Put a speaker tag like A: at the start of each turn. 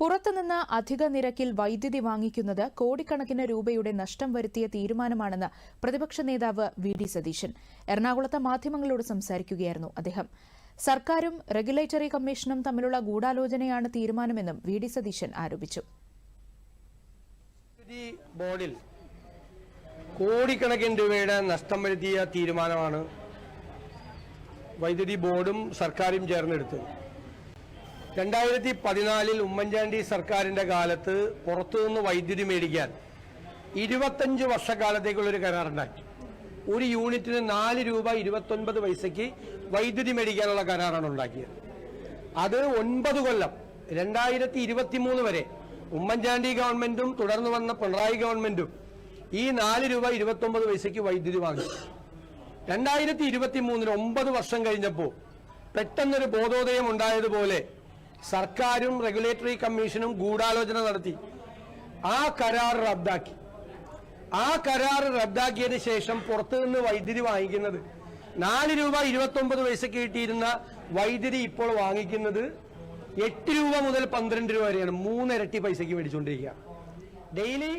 A: പുറത്തുനിന്ന് അധിക നിരക്കിൽ വൈദ്യുതി വാങ്ങിക്കുന്നത് കോടിക്കണക്കിന് രൂപയുടെ നഷ്ടം വരുത്തിയ തീരുമാനമാണെന്ന് പ്രതിപക്ഷ നേതാവ് വി ഡി സതീശൻ എറണാകുളത്ത് മാധ്യമങ്ങളോട് സംസാരിക്കുകയായിരുന്നു അദ്ദേഹം സർക്കാരും റെഗുലേറ്ററി കമ്മീഷനും തമ്മിലുള്ള ഗൂഢാലോചനയാണ് തീരുമാനമെന്നും വി ഡി സതീശൻ ആരോപിച്ചു
B: ബോർഡിൽ കോടിക്കണക്കിന് രൂപയുടെ നഷ്ടം വരുത്തിയ തീരുമാനമാണ് വൈദ്യുതി ബോർഡും സർക്കാരും ചേർന്നെടുത്തത് രണ്ടായിരത്തി പതിനാലിൽ ഉമ്മൻചാണ്ടി സർക്കാരിൻ്റെ കാലത്ത് പുറത്തുനിന്ന് വൈദ്യുതി മേടിക്കാൻ ഇരുപത്തഞ്ച് വർഷക്കാലത്തേക്കുള്ളൊരു കരാറുണ്ടാക്കി ഒരു യൂണിറ്റിന് നാല് രൂപ ഇരുപത്തൊൻപത് പൈസയ്ക്ക് വൈദ്യുതി മേടിക്കാനുള്ള കരാറാണ് ഉണ്ടാക്കിയത് അത് ഒൻപത് കൊല്ലം രണ്ടായിരത്തി ഇരുപത്തി മൂന്ന് വരെ ഉമ്മൻചാണ്ടി ഗവൺമെന്റും തുടർന്ന് വന്ന പിണറായി ഗവൺമെന്റും ഈ നാല് രൂപ ഇരുപത്തൊമ്പത് പൈസയ്ക്ക് വൈദ്യുതി വാങ്ങി രണ്ടായിരത്തി ഇരുപത്തി മൂന്നിന് ഒമ്പത് വർഷം കഴിഞ്ഞപ്പോൾ പെട്ടെന്നൊരു ബോധോദയം ഉണ്ടായതുപോലെ സർക്കാരും റെഗുലേറ്ററി കമ്മീഷനും ഗൂഢാലോചന നടത്തി ആ കരാർ റദ്ദാക്കി ആ കരാർ റദ്ദാക്കിയതിന് ശേഷം പുറത്തുനിന്ന് വൈദ്യുതി വാങ്ങിക്കുന്നത് നാല് രൂപ ഇരുപത്തൊമ്പത് പൈസ കിട്ടിയിരുന്ന വൈദ്യുതി ഇപ്പോൾ വാങ്ങിക്കുന്നത് എട്ട് രൂപ മുതൽ പന്ത്രണ്ട് രൂപ വരെയാണ് മൂന്നിരട്ടി പൈസയ്ക്ക് മേടിച്ചുകൊണ്ടിരിക്കുക ഡെയിലി